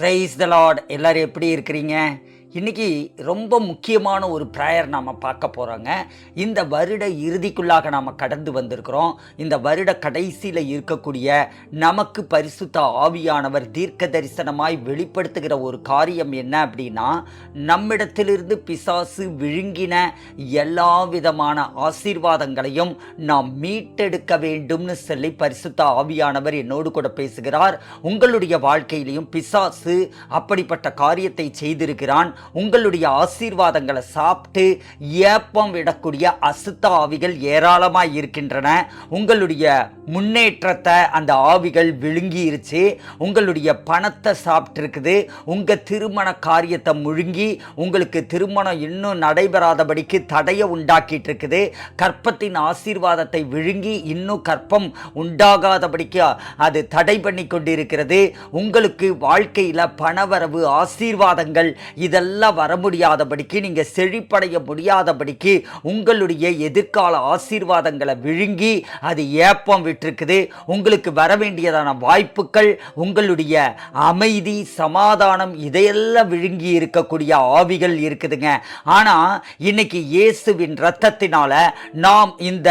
Praise the Lord எல்லாரும் எப்படி இருக்கிறீங்க? இன்னைக்கு ரொம்ப முக்கியமான ஒரு ப்ரேயர் நாம் பார்க்க போகிறோங்க இந்த வருட இறுதிக்குள்ளாக நாம் கடந்து வந்திருக்கிறோம். இந்த வருட கடைசியில் இருக்கக்கூடிய நமக்கு பரிசுத்த ஆவியானவர் தீர்க்க தரிசனமாய் வெளிப்படுத்துகிற ஒரு காரியம் என்ன அப்படின்னா நம்மிடத்திலிருந்து பிசாசு விழுங்கின எல்லா விதமான ஆசீர்வாதங்களையும் நாம் மீட்டெடுக்க வேண்டும்னு சொல்லி பரிசுத்த ஆவியானவர் என்னோடு கூட பேசுகிறார். உங்களுடைய வாழ்க்கையிலையும் பிசாசு அப்படிப்பட்ட காரியத்தை செய்திருக்கிறான். உங்களுடைய ஆசீர்வாதங்களை சாப்பிட்டு ஏப்பம் விடக்கூடிய அசுத்த ஆவிகள் ஏராளமாக இருக்கின்றன. உங்களுடைய முன்னேற்றத்தை அந்த ஆவிகள் விழுங்கிருச்சு. உங்களுடைய பணத்தை சாப்பிட்ருக்குது உங்கள் திருமண காரியத்தை முழுங்கி உங்களுக்கு திருமணம் இன்னும் நடைபெறாதபடிக்கு தடையை உண்டாக்கிட்டு இருக்குது கற்பத்தின் ஆசீர்வாதத்தை விழுங்கி இன்னும் கற்பம் உண்டாகாதபடிக்கு அது தடை பண்ணி கொண்டிருக்கிறது உங்களுக்கு வாழ்க்கையில் பணவரவு ஆசீர்வாதங்கள் இதெல்லாம் வர முடியாதபடிக்கு நீங்கள் செழிப்படைய முடியாதபடிக்கு உங்களுடைய எதிர்கால ஆசீர்வாதங்களை விழுங்கி அது ஏப்பம் விட்டுருக்குது. உங்களுக்கு வர வேண்டியதான வாய்ப்புகள் உங்களுடைய அமைதி சமாதானம் இதையெல்லாம் விழுங்கி இருக்கக்கூடிய ஆவிகள் இருக்குதுங்க. ஆனால் இன்னைக்கு இயேசுவின் ரத்தத்தினால நாம் இந்த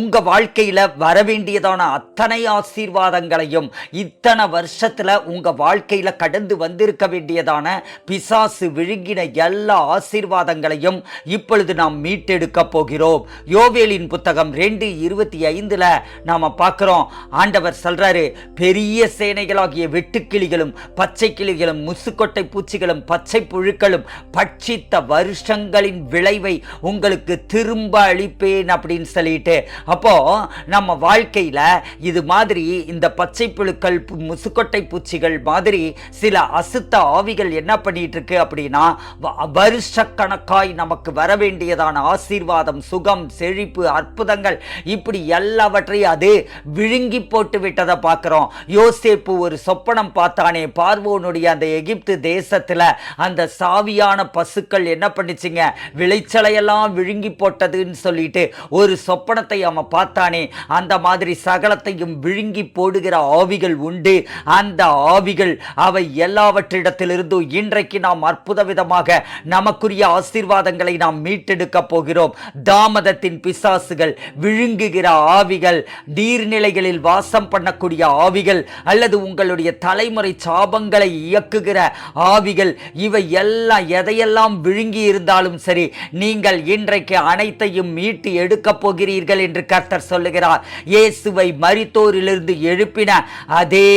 உங்க வாழ்க்கையில வர வேண்டியதான அத்தனை ஆசீர்வாதங்களையும் இத்தனை வருஷத்துல உங்க வாழ்க்கையில கடந்து வந்திருக்க வேண்டியதான பிசாசு விழுங்கின எல்லா ஆசீர்வாதங்களையும் இப்பொழுது நாம் மீட்டெடுக்க போகிறோம். யோவேலின் புத்தகம் ரெண்டு இருபத்தி ஐந்துல நாம பார்க்கிறோம். ஆண்டவர் சொல்றாரு பெரிய சேனைகளாகிய வெட்டுக்கிளிகளும் பச்சை கிளிகளும் முசுக்கொட்டை பூச்சிகளும் பச்சை புழுக்களும் பட்சித்த வருஷங்களின் விளைவை உங்களுக்கு திரும்ப அளிப்பேன் அப்படின்னு சொல்லிட்டு. அப்போ நம்ம வாழ்க்கையில இது மாதிரி இந்த பச்சை புழுக்கள் முசுக்கொட்டை பூச்சிகள் மாதிரி சில அசுத்த ஆவிகள் என்ன பண்ணிட்டு இருக்கு அப்படின்னா வருஷக்கணக்காய் நமக்கு வர வேண்டியதான ஆசீர்வாதம் சுகம் செழிப்பு அற்புதங்கள் இப்படி எல்லாவற்றையும் அது விழுங்கி போட்டு விட்டதை பார்க்கிறோம். யோசேப்பு ஒரு சொப்பனம் பார்த்தானே பார்வோனுடைய அந்த எகிப்து தேசத்துல அந்த சாவியான பசுக்கள் என்ன பண்ணுச்சுங்க விளைச்சலையெல்லாம் விழுங்கி போட்டதுன்னு சொல்லிட்டு ஒரு சொப்பனத்தை அவன் பார்த்தானே அந்த மாதிரி சகலத்தையும் விழுங்கி போடுகிற ஆவிகள் உண்டு. அந்த ஆவிகள் அவை எல்லாவற்றிடத்திலிருந்தும் இன்றைக்கு நாம் அற்புத விதமாக நமக்குரிய ஆசீர்வாதங்களை நாம் மீட்டெடுக்க போகிறோம். தாமதத்தின் பிசாசுகள் விழுங்குகிற ஆவிகள் நீர்நிலைகளில் வாசம் பண்ணக்கூடிய ஆவிகள் அல்லது உங்களுடைய தலைமுறை சாபங்களை இயக்குகிற ஆவிகள் இவை எல்லாம் எதையெல்லாம் விழுங்கி இருந்தாலும் சரி நீங்கள் இன்றைக்கு அனைத்தையும் மீட்டு எடுக்கப் போகிறீர்கள் என்று கர்த்தர் சொல்லுகிறார். இயேசுவை மரித்தோரிலிருந்து எழுப்பின அதே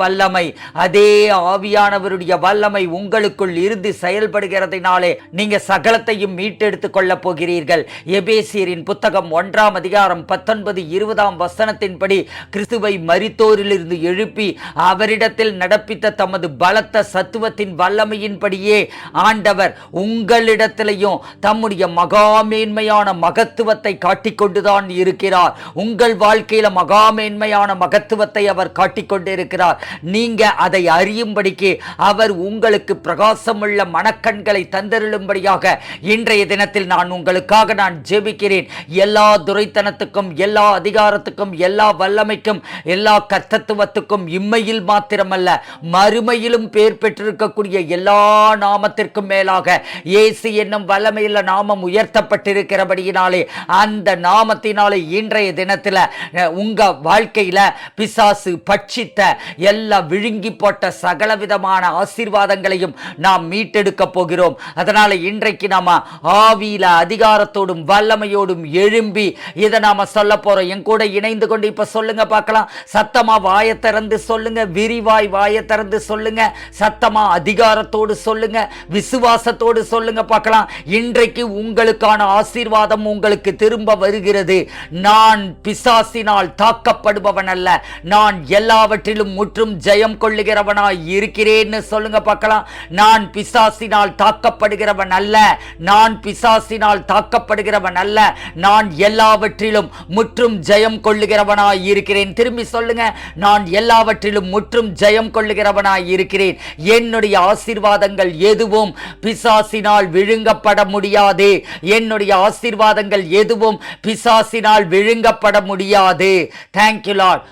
வல்லமை அதே ஆவியானவருடைய வல்லமை உங்களுக்குள் இருந்து செயல்படுகிறதினாலே நீங்க சகலத்தையும் மீட்டெடுத்துக் கொள்ளப் போகிறீர்கள். எபேசியரின் புத்தகம் ஒன்றாம் அதிகாரம் பத்தொன்பது இருபதாம் வசனத்தின்படி கிறிஸ்துவை மரித்தோரிலிருந்து எழுப்பி அவரிடத்தில் நடப்பித்த தமது பலத்த சத்துவத்தின் வல்லமையின்படியே ஆண்டவர் உங்களிடத்திலையும் தம்முடைய மகாமேன்மையான மகத்துவத்தை காட்டிக்கொண்டுதான் இருக்கிறார். உங்கள் வாழ்க்கையில மகாமேன்மையான மகத்துவத்தை அவர் காட்டிக்கொண்டிருக்கிறார். நீங்க அதை அறியும்படிக்கு அவர் உங்களுக்கு பிரகாசமுள்ள மன மனக்கண்களை தந்தருளும்படியாக இன்றைய தினத்தில் நான் உங்களுக்காக நான் ஜெபிக்கிறேன். எல்லா துரைத்தனத்துக்கும் எல்லா அதிகாரத்துக்கும் எல்லா வல்லமைக்கும் எல்லா கர்த்தத்துவத்துக்கும் இம்மையில் மாத்திரமல்ல மறுமையிலும் பேர் பெற்றிருக்கக்கூடிய எல்லா நாமத்திற்கும் மேலாக இயேசு என்னும் வல்லமையில் நாமம் உயர்த்தப்பட்டிருக்கிறபடியினாலே அந்த நாமத்தினாலே இன்றைய தினத்தில் உங்க வாழ்க்கையில பிசாசு பட்சித்த எல்லா விழுங்கி போட்ட சகல விதமான ஆசீர்வாதங்களையும் நாம் எடுக்க போகிறோம். அதனால இன்றைக்கு நாம ஆவியில அதிகாரத்தோடும் வல்லமையோடும் எழும்பி இதை நாம சொல்ல போறோம். என் கூட இணைந்து கொண்டு இப்ப சொல்லுங்க பார்க்கலாம். சத்தமா வாயை திறந்து சொல்லுங்க விரிவாய் வாயை திறந்து சொல்லுங்க. சத்தமா அதிகாரத்தோடு சொல்லுங்க விசுவாசத்தோடு சொல்லுங்க பார்க்கலாம். இன்றைக்கு உங்களுக்கான ஆசீர்வாதம் உங்களுக்கு திரும்ப வருகிறது. நான் பிசாசினால் தாக்கப்படுபவன் அல்ல. நான் எல்லாவற்றிலும் முற்றும் ஜெயம் கொள்ளுகிறவனாய் இருக்கிறேன்னு சொல்லுங்க பார்க்கலாம். நான் பிசாசினால் தாக்கப்படுகிறவன் அல்ல. நான் பிசாசினால் தாக்கப்படுகிறவன் அல்ல. நான் எல்லாவற்றிலும் முற்றும் ஜெயம் கொள்ளுகிறவனாய் இருக்கிறேன். திரும்பி சொல்லுங்க. நான் எல்லாவற்றிலும் முற்றும் ஜெயம் கொள்ளுகிறவனாய் இருக்கிறேன். என்னுடைய ஆசீர்வாதங்கள் எதுவும் பிசாசினால் விழுங்கப்பட முடியாது. என்னுடைய ஆசீர்வாதங்கள் எதுவும் பிசாசினால் விழுங்கப்பட முடியாது. தேங்க்யூ லார்ட்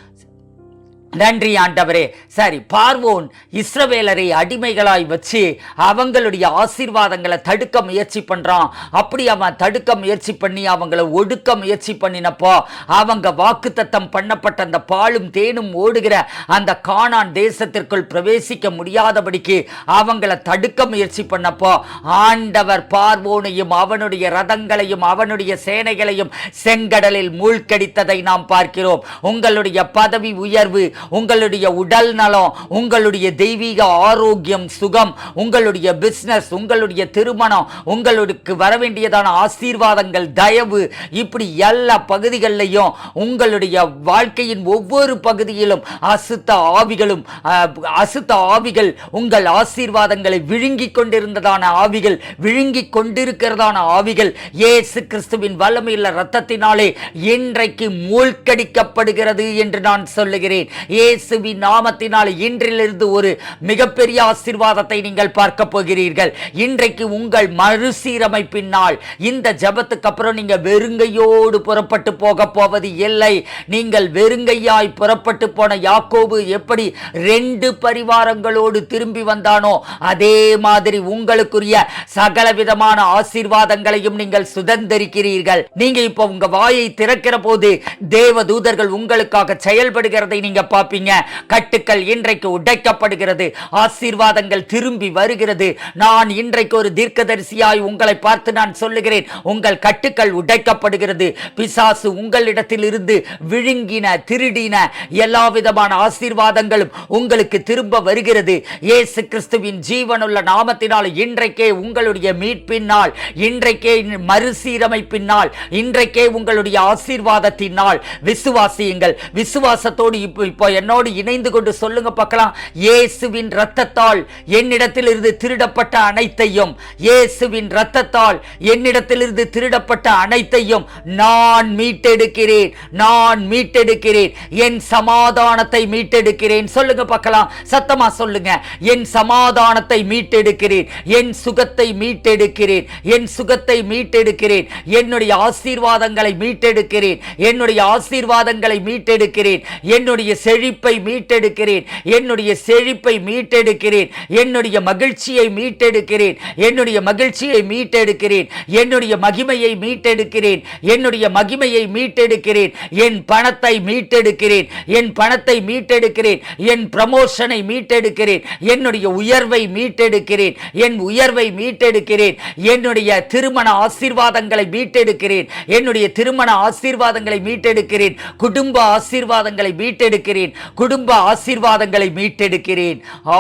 நன்றி ஆண்டவரே. சரி பார்வோன் இஸ்ரவேலரை அடிமைகளாய் வச்சு அவங்களுடைய ஆசீர்வாதங்களை தடுக்க முயற்சி பண்ணுறான் அப்படி அவன் தடுக்க முயற்சி பண்ணி அவங்கள ஒடுக்க முயற்சி பண்ணினப்போ அவங்க வாக்குத்தத்தம் பண்ணப்பட்ட அந்த பாலும் தேனும் ஓடுகிற அந்த காணான் தேசத்திற்குள் பிரவேசிக்க முடியாதபடிக்கு அவங்கள தடுக்க முயற்சி பண்ணப்போ ஆண்டவர் பார்வோனையும் அவனுடைய ரதங்களையும் அவனுடைய சேனைகளையும் செங்கடலில் மூழ்கடித்ததை நாம் பார்க்கிறோம். உங்களுடைய பதவி உயர்வு உங்களுடைய உடல் நலம் உங்களுடைய தெய்வீக ஆரோக்கியம் சுகம் உங்களுடைய பிசினஸ் உங்களுடைய திருமணம் உங்களுக்கு வர வேண்டியதான ஆசீர்வாதங்கள் தயவு இப்படி எல்லா பகுதிகளிலையும் உங்களுடைய வாழ்க்கையின் ஒவ்வொரு பகுதியிலும் அசுத்த ஆவிகளும் அஹ், அசுத்த ஆவிகள் உங்கள் ஆசீர்வாதங்களை விழுங்கி கொண்டிருந்ததான ஆவிகள் விழுங்கி கொண்டிருக்கிறதான ஆவிகள் இயேசு கிறிஸ்துவின் வல்லமையுள்ள ரத்தத்தினாலே இன்றைக்கு மூழ்கடிக்கப்படுகிறது என்று நான் சொல்லுகிறேன். இயேசுவி நாமத்தினால் இன்றிலிருந்து ஒரு மிகப்பெரிய ஆசீர்வாதத்தை நீங்கள் பார்க்க போகிறீர்கள். இன்றைக்கு உங்கள் மறுசீரமைப்பின் நாள் இந்த ஜெபத்துக்கு அப்புறம் நீங்க வெறுங்கையோடு புறப்பட்டு போக போவது இல்லை. நீங்கள் வெறுங்கையாய் புறப்பட்டு போன யாக்கோபு எப்படி ரெண்டு பரிவாரங்களோடு திரும்பி வந்தானோ அதே மாதிரி உங்களுக்குரிய சகல விதமான ஆசீர்வாதங்களையும் நீங்கள் சுதந்திரிக்கிறீர்கள். நீங்க இப்போ உங்க வாயை திறக்கிற போது தேவ தூதர்கள் உங்களுக்காக செயல்படுகிறதை நீங்க பார்ப்பீங்க. கட்டுக்கள் இன்றைக்கு உடைக்கப்படுகிறது. ஆசீர்வாதங்கள் திரும்பி வருகிறது. நான் இன்றைக்கு ஒரு தீர்க்கதரிசியாய் உங்களை பார்த்து நான் சொல்லுகிறேன். உங்கள் கட்டுக்கள் உடைக்கப்படுகிறது. பிசாசு உங்களிடத்தில் இருந்து விழுங்கின திருடின எல்லா விதமான ஆசீர்வாதங்களும் உங்களுக்கு திரும்ப வருகிறது. இயேசு கிறிஸ்துவின் ஜீவனுள்ள நாமத்தினால் இன்றைக்கே உங்களுடைய மீட்பின்னால் இன்றைக்கே மறுசீரமைப்பினால் இன்றைக்கே உங்களுடைய ஆசீர்வாதத்தினால் விசுவாசியுங்கள். விசுவாசத்தோடு இப்போ இப்போ என்னோடு இணைந்து கொண்டு சொல்லுங்க பார்க்கலாம். இயேசுவின் இரத்தத்தால் என்னிடத்தில் இருந்து திருடப்பட்ட அனைத்தையும் இயேசுவின் இரத்தத்தால் என்னிடத்திலிருந்து திருடப்பட்ட அனைத்தையும் நான் மீட்டெடுக்கிறேன் நான் மீட்டெடுக்கிறேன். என் சமாதானத்தை மீட்டெடுக்கிறேன். சொல்லுங்க பார்க்கலாம். சத்தமா சொல்லுங்க. என் சமாதானத்தை மீட்டெடுக்கிறேன். என் சுகத்தை மீட்டெடுக்கிறேன். என் சுகத்தை மீட்டெடுக்கிறேன். என்னுடைய ஆசீர்வாதங்களை மீட்டெடுக்கிறேன். என்னுடைய ஆசீர்வாதங்களை மீட்டெடுக்கிறேன். என்னுடைய செழிப்பை மீட்டெடுக்கிறேன். என்னுடைய செழிப்பை மீட்டெடுக்கிறேன். என்னுடைய மகிழ்ச்சியை மீட்டெடுக்கிறேன். என்னுடைய மகிழ்ச்சியை மீட்டெடுக்கிறேன். என்னுடைய மகிமையை மீட்டெடுக்கிறேன். என்னுடைய மகிமையை மீட்டெடுக்கிறேன். என் பணத்தை மீட்டெடுக்கிறேன். என் பணத்தை மீட்டெடுக்கிறேன். என் ப்ரமோஷனை மீட்டெடுக்கிறேன். என்னுடைய உயர்வை மீட்டெடுக்கிறேன். என் உயர்வை மீட்டெடுக்கிறேன். என்னுடைய திருமண ஆசீர்வாதங்களை மீட்டெடுக்கிறேன். என்னுடைய திருமண ஆசீர்வாதங்களை மீட்டெடுக்கிறேன். குடும்ப ஆசீர்வாதங்களை மீட்டெடுக்கிறேன். குடும்ப ஆசீர்வாதங்களை மீட்டெடுக்கிறேன்.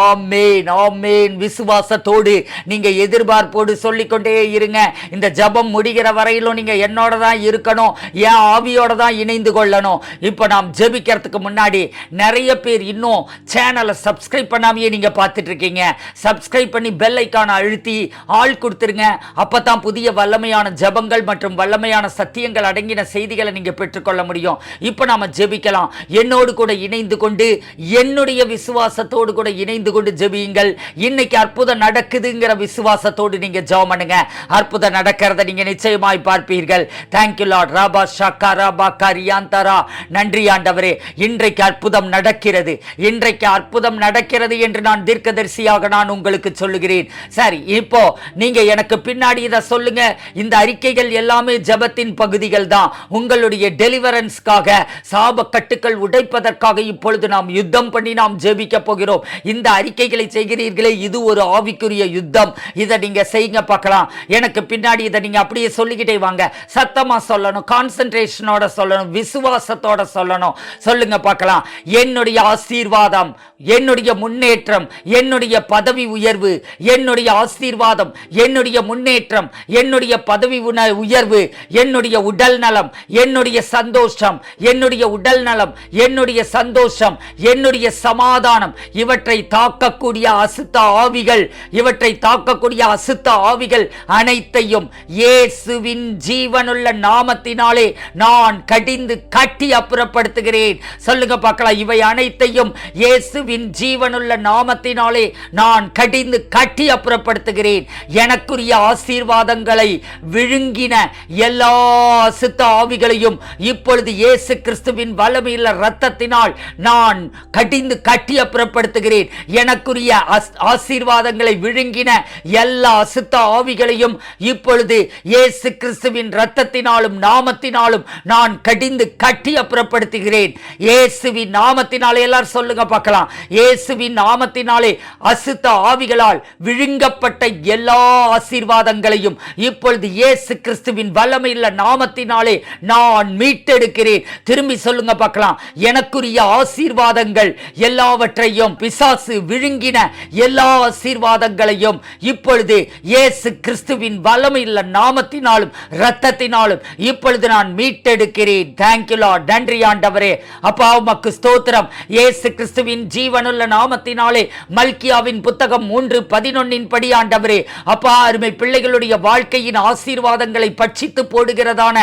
ஆமேன் ஆமேன். விசுவாசத்தோடு நீங்க எதிர்பார்ப்போடு சொல்லிக்கொண்டே இருங்க. இந்த ஜெபம் முடிகிற வரையிலும் நீங்க என்னோட தான் இருக்கணும். என் ஆவியோட தான் இணைந்து கொள்ளணும். இப்போ நாம் ஜெபிக்கிறதுக்கு முன்னாடி நிறைய பேர் இன்னும் சேனலை சப்ஸ்கிரைப் பண்ணாமையே நீங்க பார்த்துட்டு இருக்கீங்க சப்ஸ்கிரைப் பண்ணி பெல் ஐக்கான அழுத்தி ஆள் கொடுத்துருங்க. அப்பதான் புதிய வல்லமையான ஜெபங்கள் மற்றும் வல்லமையான சத்தியங்கள் அடங்கின செய்திகளை நீங்க பெற்றுக்கொள்ள முடியும். இப்போ நாம ஜெபிக்கலாம். என்னோடு கூட இணைந்து கொண்டு என்னுடைய விசுவாசத்தோடு கூட இணைந்து கொண்டு ஜெபியுங்கள். இன்னைக்கு அற்புதம் நடக்குதுங்கிற விசுவாசத்தோடு நீங்க ஜெபம் பண்ணுங்க. அற்புதம் நடக்கிறத நீங்க நிச்சயமாய் பார்ப்பீர்கள். தேங்க்யூ லார்ட் ராபா ஷாக்கா ராபா கரியாந்தரா நன்றி ஆண்டவரே. இன்றைக்கு அற்புதம் நடக்கிறது. இன்றைக்கு அற்புதம் நடக்கிறது என்று நான் தீர்க்கதரிசியாக நான் உங்களுக்கு சொல்லுகிறேன். சரி இப்போ நீங்க எனக்கு பின்னாடி இதை சொல்லுங்க. இந்த அறிக்கைகள் எல்லாமே ஜெபத்தின் பகுதிகள் தான். உங்களுடைய டெலிவரன்ஸ்க்காக சாப கட்டுக்கள் உடைப்பதற்காக இப்பொழுது நாம் யுத்தம் பண்ணி நாம் ஜெபிக்க போகிறோம். இந்த அறிக்கைகளை செய்கிறீர்களே இது ஒரு ஆவிக்குரிய யுத்தம். இதை நீங்க செய்யுங்க பார்க்கலாம். எனக்கு பின்னாடி இதை நீங்க அப்படியே சொல்லிக்கிட்டே வாங்க. சத்தமா சொல்லணும் கான்சென்ட்ரேஷனோட சொல்லணும் விசுவாசத்தோட சொல்லணும். சொல்லுங்க பார்க்கலாம். என்னுடைய ஆசீர்வாதம் என்னுடைய முன்னேற்றம் என்னுடைய பதவி உயர்வு என்னுடைய ஆசீர்வாதம் என்னுடைய முன்னேற்றம் என்னுடைய பதவி உயர்வு என்னுடைய உடல் நலம் என்னுடைய சந்தோஷம் என்னுடைய உடல் நலம் என்னுடைய சந்தோஷம் சந்தோஷம் என்னுடைய சமாதானம் இவற்றை தாக்கக்கூடிய அசுத்த ஆவிகள் இவற்றை தாக்கக்கூடிய அசுத்த ஆவிகள் அனைத்தையும் இயேசுவின் ஜீவனுள்ள நாமத்தினாலே நான் கடிந்து கட்டி அப்புறப்படுத்துகிறேன். சொல்லுங்க பார்க்கலாம் இவை அனைத்தையும் இயேசுவின் ஜீவனுள்ள நாமத்தினாலே நான் கடிந்து கட்டி அப்புறப்படுத்துகிறேன். எனக்குரிய ஆசீர்வாதங்களை விழுங்கின எல்லா அசுத்த ஆவிகளையும் இப்பொழுது இயேசு கிறிஸ்துவின் வல்லமையுள்ள ரத்தத்தினால் நான் கடிந்து கட்டி அப்புறப்படுத்துகிறேன். எனக்குரிய ஆசீர்வாதங்களை விழுங்கின எல்லா அசுத்த ஆவிகளையும் இப்பொழுது இயேசு கிறிஸ்துவின் இரத்தத்தினாலும் நாமத்தினாலும் நான் கடிந்து கட்டி அப்புறப்படுத்துகிறேன். இயேசுவின் நாமத்தினாலே எல்லாரும் சொல்லுங்க பார்க்கலாம். இயேசுவின் நாமத்தினாலே அசுத்த ஆவிகளால் விழுங்கப்பட்ட எல்லா ஆசீர்வாதங்களையும் இப்பொழுது இயேசு கிறிஸ்துவின் வல்லமையுள்ள நாமத்தினாலே நான் மீட்டெடுக்கிறேன். திரும்பி சொல்லுங்க பார்க்கலாம். எனக்குரிய ஆசீர்வாதங்கள் எல்லாவற்றையும் பிசாசு விழுங்கின எல்லா ஆசீர்வாதங்களையும் இப்பொழுது இயேசு கிறிஸ்துவின் வல்லமையுள்ள நாமத்தினாலும் இரத்தத்தினாலும் இப்பொழுது நான் மீட்டெடுக்கிறேன். தேங்க்யூலா நன்றி ஆண்டவரே. அப்பா உமக்கு ஸ்தோத்திரம். இயேசு கிறிஸ்துவின் ஜீவனுள்ள நாமத்தினாலே மல்கியாவின் புத்தகம் மூன்று பதினொன்னின் படி ஆண்டவரே. அப்பா அருமை பிள்ளைகளுடைய வாழ்க்கையின் ஆசீர்வாதங்களை பட்சித்து போடுகிறதான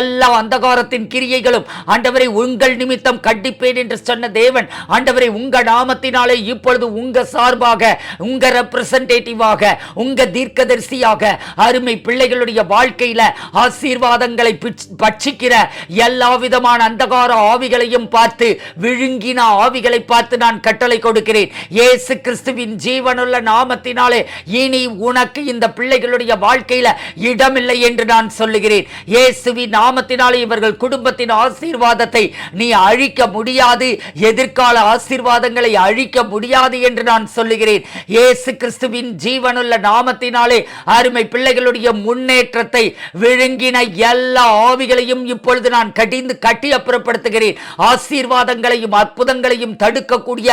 எல்லா அந்தகாரத்தின் கிரியைகளும் ஆண்டவரை உங்கள் நிமித்தம் கண்டிப்பேன் என்று சொன்ன தேவன் ஆண்டவரை உங்க நாமத்தினாலே இப்பொழுது உங்க சார்பாக உங்க ரெப்ரசன்டேட்டிவாக உங்க தீர்க்கதரிசியாக அருமை பிள்ளைகளுடைய வாழ்க்கையில ஆசீர்வாதங்களை பட்சிக்கிற எல்லா விதமான அந்தகார ஆவிகளையும் பார்த்து விழுங்கின ஆவிகளை பார்த்து நான் கட்டளை கொடுக்கிறேன். இயேசு கிறிஸ்துவின் ஜீவனுள்ள நாமத்தினாலே இனி உனக்கு இந்த பிள்ளைகளுடைய வாழ்க்கையில இடமில்லை என்று நான் சொல்லுகிறேன். இயேசுவின் நாமத்தினாலே இவர்கள் குடும்பத்தின் ஆசீர்வாதத்தை நீ அழிக்க முடியாது. எதிர்கால ஆசீர்வாதங்களை அழிக்க முடியாது என்று நான் சொல்லுகிறேன். இயேசு கிறிஸ்துவின் ஜீவனுள்ள நாமத்தினாலே அருமை பிள்ளைகளுடைய முன்னேற்றத்தை விழுங்கின எல்லா ஆவிகளையும் இப்பொழுது நான் கடிந்து கட்டி அப்புறப்படுத்துகிறேன். ஆசீர்வாதங்களையும் அற்புதங்களையும் தடுக்கக்கூடிய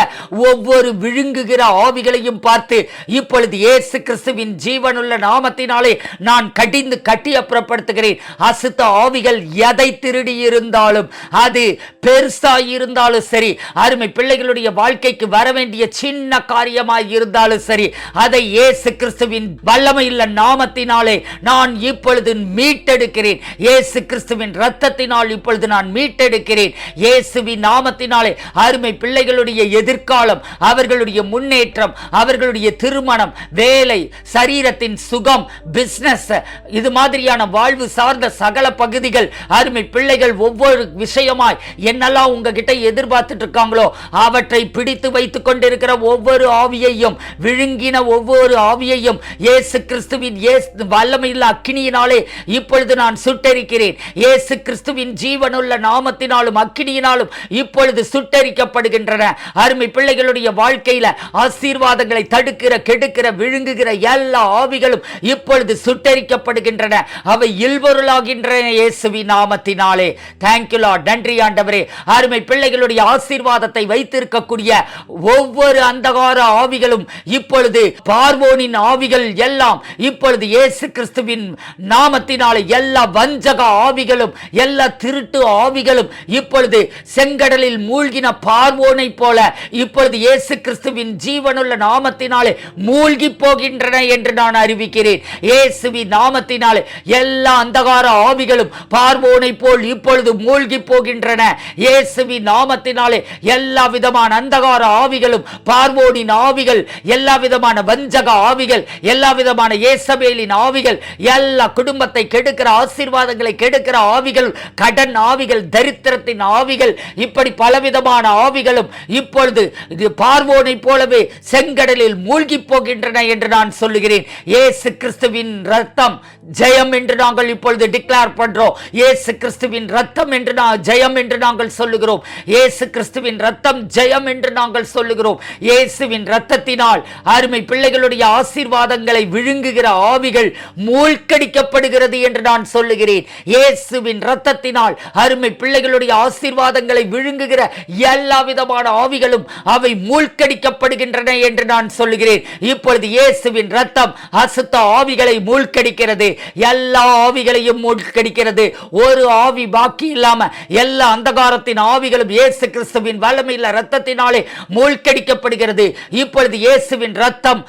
ஒவ்வொரு விழுங்குகிற ஆவிகளையும் பார்த்து இப்பொழுது இயேசு கிறிஸ்துவின் ஜீவனுள்ள நாமத்தினாலே நான் கடிந்து கட்டி அப்புறப்படுத்துகிறேன். அசுத்த ஆவிகள் எதை திருடி இருந்தாலும் அது பெருசாய் இருந்தாலும் சரி அருமை பிள்ளைகளுடைய வாழ்க்கைக்கு வர வேண்டிய சின்ன காரியமாய் இருந்தாலும் சரி அதை இயேசு கிறிஸ்துவின் வல்லமையுள்ள நாமத்தினாலே நான் இப்பொழுது மீட்டெடுக்கிறேன். இயேசு கிறிஸ்துவின் ரத்தத்தினால் இப்பொழுது நான் மீட்டெடுக்கிறேன். இயேசுவின் நாமத்தினாலே அருமை பிள்ளைகளுடைய எதிர்காலம் அவர்களுடைய முன்னேற்றம் அவர்களுடைய திருமணம் வேலை சரீரத்தின் சுகம் பிஸ்னஸ் இது மாதிரியான வாழ்வு சார்ந்த சகல பகுதிகள் அருமை பிள்ளைகள் ஒவ்வொரு விஷயமாய் என்னெல்லாம் உங்ககிட்ட எதிர்பார்த்துட்டு இருக்காங்களோ அவற்றை பிடித்து வைத்துக் கொண்டிருக்கிற ஒவ்வொரு ஆவியையும் விழுங்கின ஒவ்வொரு ஆவியையும் இயேசு கிறிஸ்துவின் இயேசு வல்லமையுள்ள அக்கினியினாலே இப்பொழுது நான் சுட்டரிக்கிறேன். இயேசு கிறிஸ்துவின் ஜீவனுள்ள நாமத்தினாலும் அக்கினியினாலும் இப்பொழுது சுட்டரிக்கப்படுகின்றன. அருமை பிள்ளைகளுடைய வாழ்க்கையில ஆசீர்வாதங்களை தடுக்கிற கெடுக்கிற விழுங்குகிற எல்லா ஆவிகளும் இப்பொழுது சுட்டரிக்கப்படுகின்றன. அவை இல்பொருளாகின்றன இயேசுவின் நாமத்தினாலே. தேங்க்யூ லார்ட் நன்றி ஆண்டவரே. அருமை பிள்ளைகளுடைய தேவனுடைய ஆசீர்வாதத்தை வைத்திருக்கக்கூடிய ஒவ்வொரு அந்தகார ஆவிகளும் இப்பொழுது பார்வோனின் ஆவிகள் எல்லாம் இப்பொழுது இயேசு கிறிஸ்துவின் நாமத்தினால எல்லா வஞ்சக ஆவிகளும் எல்லா திருட்டு ஆவிகளும் இப்பொழுது செங்கடலில் மூழ்கின பார்வோனை போல இப்பொழுது இயேசு கிறிஸ்துவின் ஜீவனுள்ள நாமத்தினாலே மூழ்கி போகின்றன என்று நான் அறிவிக்கிறேன். இயேசுவின் நாமத்தினாலே எல்லா அந்தகார ஆவிகளும் பார்வோனை போல் இப்பொழுது மூழ்கி போகின்றன. இயேசுவின் நாமத்தினாலே எல்லா விதமான அந்தகார ஆவிகளும் பார்வோனின் ஆவிகள் எல்லா விதமான வஞ்சக ஆவிகள் எல்லா விதமான ஏசபேலின் ஆவிகள் எல்லா குடும்பத்தை கெடுக்கிற ஆசீர்வாதங்களை கெடுக்கிற ஆவிகள் கடன் ஆவிகள் தரித்திரத்தின் ஆவிகள் இப்படி பலவிதமான ஆவிகளும் இப்பொழுது இது பார்வோனை போலவே செங்கடலில் மூழ்கி போகின்றன என்று நான் சொல்லுகிறேன். ஏசு கிறிஸ்துவின் ரத்தம் ஜெயம் என்று நாங்கள் இப்பொழுது டிக்ளேர் பண்றோம். இயேசு கிறிஸ்துவின் ரத்தம் என்று நான் ஜெயம் என்று நாங்கள் சொல்லுகிறோம். ஏசு கிறிஸ்துவின் ரத்தம் ஜெயம் என்று நாங்கள் சொல்லுகிறோம். இயேசுவின் ரத்தத்தினால் அருமை பிள்ளைகளுடைய ஆசீர்வாதங்களை விழுங்குகிற ஆவிகள் மூழ்கடிக்கப்படுகிறது என்று நான் சொல்லுகிறேன். இயேசுவின் ரத்தத்தினால் அருமை பிள்ளைகளுடைய ஆசீர்வாதங்களை விழுங்குகிற எல்லா விதமான ஆவிகளும் அவை மூழ்கடிக்கப்படுகின்றன என்று நான் சொல்லுகிறேன். இப்பொழுது இயேசுவின் ரத்தம் அசுத்த ஆவிகளை மூழ்கடிக்கிறது. எல்லா ஆவிகளையும் மூழ்கடிக்கிறது. ஒரு ஆவி பாக்கி இல்லாம எல்லா அந்தகாரத்தின் ஆவிகளும் இயேசு கிறிஸ்துவின் வல்லமையில் ரத்தத்தினாலே மூழ்கடிக்கப்படுகிறது. இப்பொழுது இயேசுவின் ரத்தம்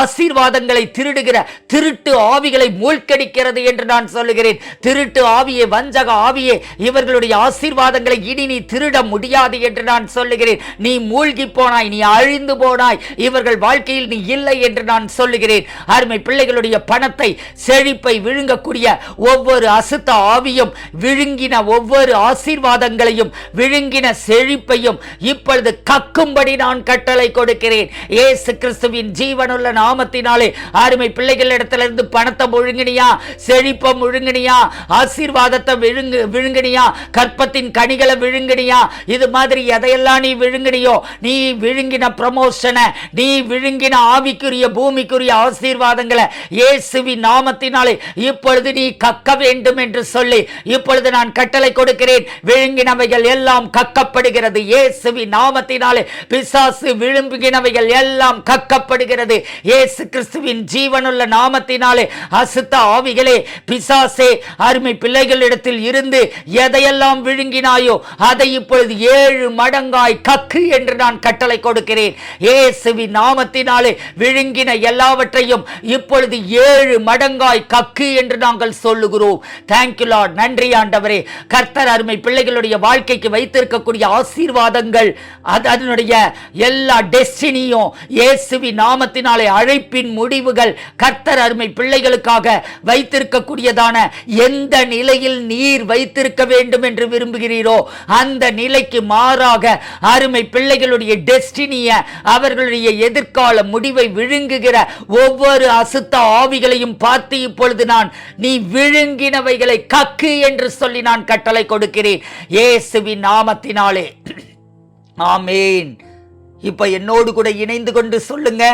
ஆசீர்வாதங்களை திருடுகிற திருட்டு ஆவிகளை மூழ்கடிக்கிறது என்று நான் சொல்லுகிறேன். திருட்டு ஆவியே வஞ்சக ஆவியே இவர்களுடைய ஆசீர்வாதங்களை இனி நீ திருட முடியாது என்று நான் சொல்லுகிறேன். நீ மூழ்கி போனாய் நீ அழிந்து போனாய் இவர்கள் வாழ்க்கையில் நீ இல்லை என்று நான் சொல்லுகிறேன். அருமை பிள்ளைகளுடைய பணத்தை செழிப்பை முடிவை விழுங்கக்கூடிய ஒவ்வொரு அசுத்த ஆவியும் விழுங்கின ஒவ்வொரு ஆசீர்வாதங்களையும் விழுங்கின செழிப்பையும் இப்பொழுது கக்கும்படி நான் கட்டளை கொடுக்கிறேன். ஏசு கிறிஸ்துவின் ஜீவனுள்ள நாமத்தினாலே அருமை பிள்ளைகளிடத்திலிருந்து பணத்தை முழுங்கினியா? செழிப்பை முழுங்கினியா? ஆசீர்வாதத்தை விழுங்கு விழுங்கினியா? கற்பத்தின் கனிகளை விழுங்கினியா? இது மாதிரி எதையெல்லாம் நீ விழுங்கினியோ நீ விழுங்கின ப்ரமோஷனை நீ விழுங்கின ஆவிக்குரிய பூமிக்குரிய ஆசீர்வாதங்களை இயேசுவின் நாமத்தினாலே இப்பொழுது நீ கக்க வேண்டும் என்று சொல்லி இப்பொழுது நான் கட்டளை கொடுக்கிறேன். விழுங்கினவைகள் எல்லாம் கக்கப்படுகிறது. இயேசுவி நாமத்தினாலே பிசாசு விழுங்குகினவைகள் எல்லாம் கக்கப்படுகிறது. இயேசு கிறிஸ்துவின் ஜீவனுள்ள நாமத்தினாலே அசுத்த ஆவிகளே பிசாசே அருமை பிள்ளைகளிடத்தில் இருந்து எதையெல்லாம் விழுங்கினாயோ அதை இப்பொழுது ஏழு மடங்காய் கக்கு என்று நான் கட்டளை கொடுக்கிறேன். ஏசுவி நாமத்தினாலே விழுங்கின எல்லாவற்றையும் இப்பொழுது ஏழு மடங்காய் கக்கு என்று நாங்கள் சொல்லுகிறோம். தேங்க்யூ லார்ட் நன்றி ஆண்டவரே. கர்த்தர் அருமை பிள்ளைகளுடைய வாழ்க்கைக்கு வைத்திருக்கக்கூடிய ஆசீர்வாதங்கள் அது அதனுடைய எல்லா டெஸ்டினியும் இயேசுவி நாமத்தினாலே அழைப்பின் முடிவுகள் கர்த்தர் அருமை பிள்ளைகளுக்காக வைத்திருக்கக்கூடியதான எந்த நிலையில் நீர் வைத்திருக்க வேண்டும் என்று விரும்புகிறீரோ அந்த நிலைக்கு மாறாக அருமை பிள்ளைகளுடைய டெஸ்டினிய அவர்களுடைய எதிர்கால முடிவை விழுங்குகிற ஒவ்வொரு அசுத்த ஆவிகளையும் பார்த்து இப்பொழுது நான் நீ விழுங்கினவைகளை கக்கு என்று சொல்லி நான் கட்டளை கொடுக்கிறேன். இயேசுவின் நாமத்தினாலே. ஆமேன். இப்ப என்னோடு கூட இணைந்து கொண்டு சொல்லுங்க.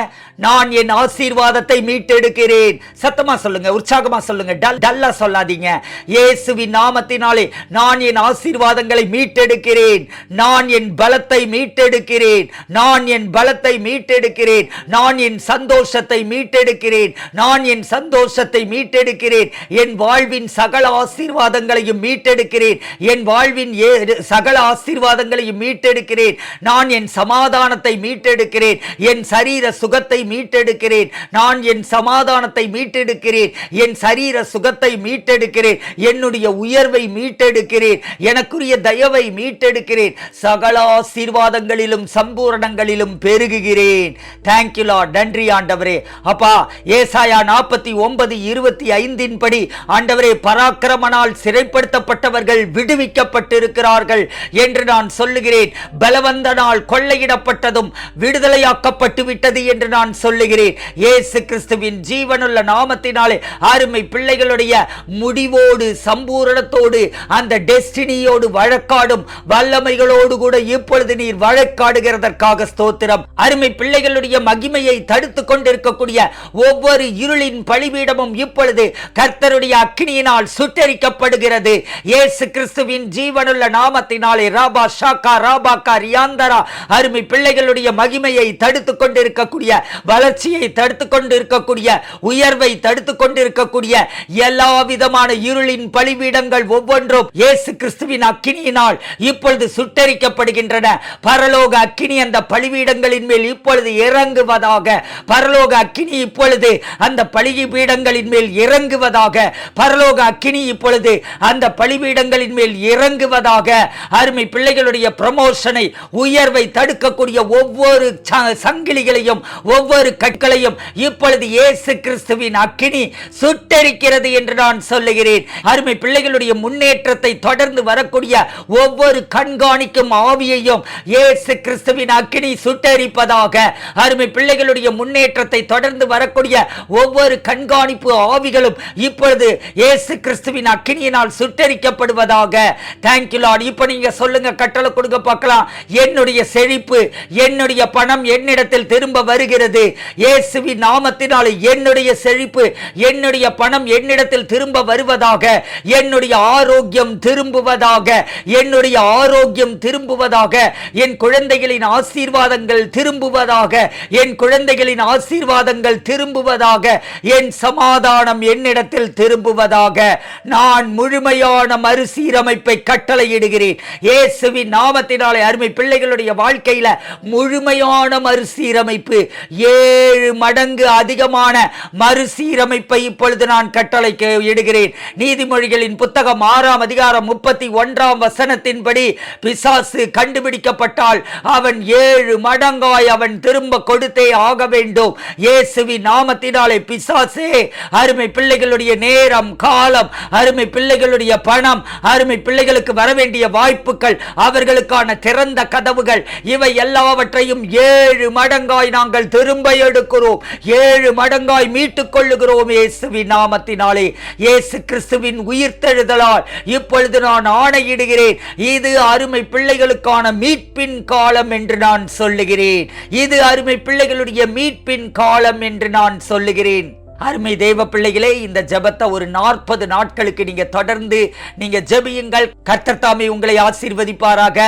நான் என் ஆசீர்வாதத்தை மீட்டெடுக்கிறேன். சத்தமா சொல்லுங்க உற்சாகமா சொல்லுங்க. டல் டல்லா சொல்லாதீங்க. இயேசுவின் நாமத்தினாலே நான் என் ஆசீர்வாதங்களை மீட்டெடுக்கிறேன். நான் என் பலத்தை மீட்டெடுக்கிறேன். நான் என் பலத்தை மீட்டெடுக்கிறேன். நான் என் சந்தோஷத்தை மீட்டெடுக்கிறேன். நான் என் சந்தோஷத்தை மீட்டெடுக்கிறேன். என் வாழ்வின் சகல ஆசீர்வாதங்களையும் மீட்டெடுக்கிறேன். என் வாழ்வின் சகல ஆசீர்வாதங்களையும் மீட்டெடுக்கிறேன். நான் என் சமாதானத்தை மீட்டெடுக்கிறேன். என் சரீர சுகத்தை மீட்டெடுக்கிறேன். நான் என் சமாதானத்தை மீட்டெடுக்கிறேன். என் சரீர சுகத்தை மீட்டெடுக்கிறேன். என்னுடைய உயர்வை மீட்டெடுக்கிறேன். எனக்குரிய தயவை மீட்டெடுக்கிறேன். சகல ஆசீர்வாதங்களிலும் சம்பூரணங்களிலும் பெருகுகிறேன். தேங்க்யூ லார்ட் நன்றி ஆண்டவரே. அப்பா ஏசாயா நாற்பத்தி ஒன்பது இருபத்தி ஐந்தின் படி ஆண்டவரே பராக்கிரமனால் சிறைப்படுத்தப்பட்டவர்கள் விடுவிக்கப்பட்டிருக்கிறார்கள் என்று நான் சொல்லுகிறேன். பலவந்தனால் கொள்ளையிடப்பட்ட கொள்ளையிடப்பட்டதும் விடுதலையாக்கப்பட்டு விட்டது என்று நான் சொல்லுகிறேன். ஏசு கிறிஸ்துவின் ஜீவனுள்ள நாமத்தினாலே அருமை பிள்ளைகளுடைய முடிவோடு சம்பூரணத்தோடு அந்த டெஸ்டினியோடு வழக்காடும் வல்லமைகளோடு கூட இப்பொழுது நீர் வழக்காடுகிறதற்காக ஸ்தோத்திரம். அருமை பிள்ளைகளுடைய மகிமையை தடுத்து கொண்டிருக்கக்கூடிய ஒவ்வொரு இருளின் பழிபீடமும் இப்பொழுது கர்த்தருடைய அக்னியினால் சுட்டரிக்கப்படுகிறது. இயேசு கிறிஸ்துவின் ஜீவனுள்ள நாமத்தினாலே ராபா ஷாக்கா ராபாக்கா ரியாந்தரா. அருமை பிள்ளை பிள்ளைகளுடைய மகிமையை தடுத்து கொண்டிருக்கக்கூடிய வளர்ச்சியை தடுத்து கொண்டிருக்கக்கூடிய உயர்வை தடுத்து கொண்டிருக்கக்கூடிய எல்லா விதமான இருளின் பழிபீடங்கள் ஒவ்வொன்றும் இயேசு கிறிஸ்துவின் அக்கினியினால் இப்பொழுது சுட்டரிக்கப்படுகின்றன. பரலோக அக்கினி அந்த பழிபீடங்களின் மேல் இப்பொழுது இறங்குவதாக பரலோக அக்கினி இப்பொழுது அந்த பழிபீடங்களின் மேல் இறங்குவதாக பரலோக அக்கினி இப்பொழுது அந்த பழிபீடங்களின் மேல் இறங்குவதாக அருமை பிள்ளைகளுடைய ப்ரமோஷனை உயர்வை தடுக்கக்கூடிய ஒவ்வொரு ச- சங்கிலிகளையும் ஒவ்வொரு கற்களையும் இப்பொழுது இயேசு கிறிஸ்துவின் அக்கினி சுட்டரிக்கிறது என்று நான் சொல்லுகிறேன். அருமை பிள்ளைகளுடைய முன்னேற்றத்தை தொடர்ந்து வரக்கூடிய ஒவ்வொரு கண்காணிக்கும் ஆவியையும் இயேசு கிறிஸ்துவின் அக்கினி சுட்டரிப்பதாக அருமை பிள்ளைகளுடைய முன்னேற்றத்தை தொடர்ந்து வரக்கூடிய ஒவ்வொரு கண்காணிப்பு ஆவிகளும் இப்பொழுது இயேசு கிறிஸ்துவின் அக்கினியினால் சுட்டரிக்கப்படுவதாக. தேங்க்யூ லார்ட் இப்போ நீங்க சொல்லுங்க கட்டளை கொடுங்க பார்க்கலாம். என்னுடைய செழிப்பு என்னுடைய பணம் என்னிடத்தில் திரும்ப வருகிறது. இயேசுவின் நாமத்தினாலே என்னுடைய செழிப்பு என்னுடைய பணம் என்னிடத்தில் திரும்ப வருவதாக என்னுடைய ஆரோக்கியம் திரும்புவதாக என்னுடைய ஆரோக்கியம் திரும்புவதாக என் குழந்தைகளின் ஆசீர்வாதங்கள் திரும்புவதாக என் குழந்தைகளின் ஆசீர்வாதங்கள் திரும்புவதாக என் சமாதானம் என்னிடத்தில் திரும்புவதாக நான் முழுமையான மறுசீரமைப்பை கட்டளையிடுகிறேன். இயேசுவின் நாமத்தினாலே அருமை பிள்ளைகளுடைய வாழ்க்கையில முழுமையான மறுசீரமைப்பு. ஏழு மடங்கு அதிகமான மறுசீரமைப்பை இப்பொழுது நான் கட்டளைக்கு இடுகிறேன். நீதிமொழிகளின் புத்தகம் ஆறாம் அதிகாரம் முப்பத்தி ஒன்றாம் வசனத்தின்படி பிசாசு கண்டுபிடிக்கப்பட்டால் அவன் ஏழு மடங்காய் அவன் திரும்ப கொடுத்தே ஆக வேண்டும். இயேசுவி நாமத்தினாலே பிசாசே அருமை பிள்ளைகளுடைய நேரம் காலம் அருமை பிள்ளைகளுடைய பணம் அருமை பிள்ளைகளுக்கு வர வேண்டிய வாய்ப்புகள் அவர்களுக்கான திறந்த கதவுகள் இவை எல்லாம் எல்லாவற்றையும் ஏழு மடங்காய் நாங்கள் திரும்ப எடுக்கிறோம். ஏழு மடங்காய் மீட்டுக் கொள்ளுகிறோம் இயேசுவின் நாமத்தினாலே. இயேசு கிறிஸ்துவின் உயிர்த்தெழுதலால் இப்பொழுது நான் ஆணையிடுகிறேன். இது அருமை பிள்ளைகளுக்கான மீட்பின் காலம் என்று நான் சொல்லுகிறேன். இது அருமை பிள்ளைகளுடைய மீட்பின் காலம் என்று நான் சொல்லுகிறேன். அருமை தேவ பிள்ளைகளே இந்த ஜெபத்தை ஒரு நாற்பது நாட்களுக்கு நீங்க தொடர்ந்து நீங்க ஜெபியுங்கள். கர்த்தர் உங்களை ஆசீர்வதிப்பாராக.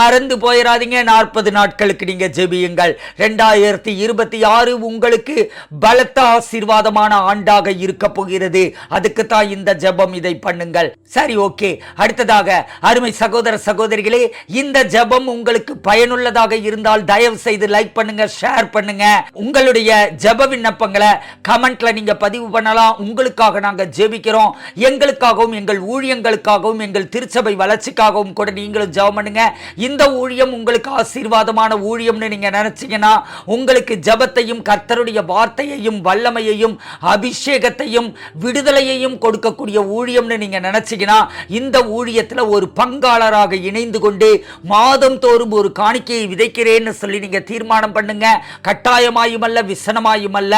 மறந்து போயிடாதீங்க நாற்பது நாட்களுக்கு நீங்க ஜெபியுங்கள். ரெண்டாயிரத்தி இருபத்தி ஆறு உங்களுக்கு பலத்த ஆசீர்வாதமான ஆண்டாக இருக்க போகிறது. அதுக்கு தான் இந்த ஜெபம் இதை பண்ணுங்கள். சரி ஓகே. அடுத்ததாக அருமை சகோதர சகோதரிகளே இந்த ஜெபம் உங்களுக்கு பயனுள்ளதாக இருந்தால் தயவு செய்து லைக் பண்ணுங்க ஷேர் பண்ணுங்க. உங்களுடைய ஜெப விண்ணப்பங்களை கமெண்ட்ல நீங்க பதிவு பண்ணலாம். உங்களுக்காக நாங்க ஜெபிக்கிறோம். எங்களுக்காகவும் எங்கள் ஊழியங்களுக்காகவும் எங்கள் திருச்சபை வளர்ச்சிக்காகவும் கூட நீங்களும் ஜெபம் பண்ணுங்க. இந்த ஊழியம் உங்களுக்கு ஆசீர்வாதமான ஊழியம்னு நீங்க நினைச்சீங்கன்னா உங்களுக்கு ஜபத்தையும் கர்த்தருடைய வார்த்தையையும் வல்லமையையும் அபிஷேகத்தையும் விடுதலையையும் கொடுக்கக்கூடிய ஊழியம்னு நீங்க நினைச்சீங்கன்னா இந்த ஊழியத்துல ஒரு பங்காளராக இணைந்து கொண்டு மாதம் தோறும் ஒரு காணிக்கையை விதைக்கிறேன்னு சொல்லி நீங்க தீர்மானம் பண்ணுங்க. கட்டாயமாயும் அல்ல விசனமாயும் அல்ல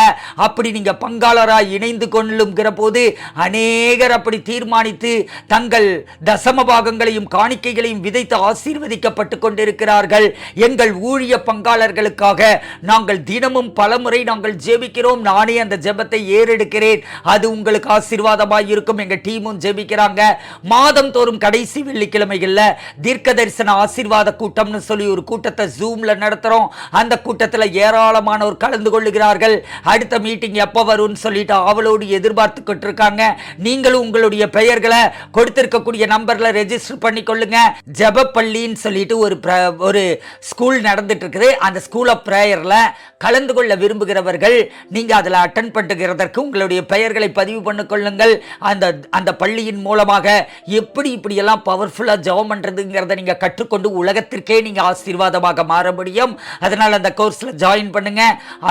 அப்படி நீங்க பங்காளராய் இணைந்து கொள்ளுங்கிற போது அநேகர் அப்படி தீர்மானித்து தங்கள் தசம பாகங்களையும் காணிக்கைகளையும் விதைத்து ஆசீர்வதிக்கப்பட்டு கொண்டிருக்கிறார்கள். எங்கள் ஊழிய பங்காளர்களுக்காக நாங்கள் தினமும் பலமுறை நாங்கள் ஜெபிக்கிறோம். நானே அந்த ஜெபத்தை ஏறெடுக்கிறேன். அது உங்களுக்கு ஆசீர்வாதமாக இருக்கும். எங்க டீமும் ஜெபிக்கிறாங்க. மாதம் தோறும் கடைசி வெள்ளிக்கிழமைகள்ல தீர்க்க தரிசன ஆசீர்வாத கூட்டம்னு சொல்லி ஒரு கூட்டத்தை ஜூம்ல நடத்துறோம். அந்த கூட்டத்தில் ஏராளமானோர் கலந்து கொள்ளுகிறார்கள். அடுத்த மீட்டிங் எப்போ வரும்னு சொல்லிட்டு அவளோடு எதிர்பார்த்துக்கிட்டு இருக்காங்க நீங்களும் உங்களுடைய பெயர்களை கொடுத்திருக்கக்கூடிய நம்பர்ல ரெஜிஸ்டர் பண்ணி ஜபப்பள்ளின்னு சொல்லிட்டு ஒரு ஒரு ஸ்கூல் நடந்துட்டு இருக்குது அந்த ஸ்கூல் ஆஃப் ப்ரேயர்ல கலந்து கொள்ள விரும்புகிறவர்கள் நீங்க அதில் அட்டன் பண்ணுகிறதற்கு உங்களுடைய பெயர்களை பதிவு பண்ணி கொள்ளுங்கள். அந்த அந்த பள்ளியின் மூலமாக எப்படி இப்படியெல்லாம் பவர்ஃபுல்லாக ஜெபம் பண்ணுறதுங்கிறத நீங்கள் கற்றுக்கொண்டு உலகத்திற்கே நீங்கள் ஆசீர்வாதமாக மாற முடியும். அதனால் அந்த கோர்ஸில் ஜாயின் பண்ணுங்க.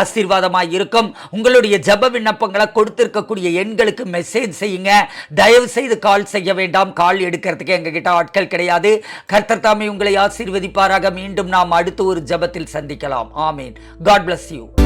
ஆசீர்வாதமாக இருக்கும். உங்களுடைய ஜெப விண்ணப்பங்களை கொடுத்திருக்கக்கூடிய எண்களுக்கு மெசேஜ் செய்யுங்க. தயவு செய்து கால் செய்ய வேண்டாம். கால் எடுக்கிறதுக்கு எங்ககிட்ட ஆட்கள் கிடையாது. கர்த்தர் தாமே உங்களை ஆசீர்வதிப்பாராக. மீண்டும் நாம் அடுத்து ஒரு ஜெபத்தில் சந்திக்கலாம். ஆமீன். God bless you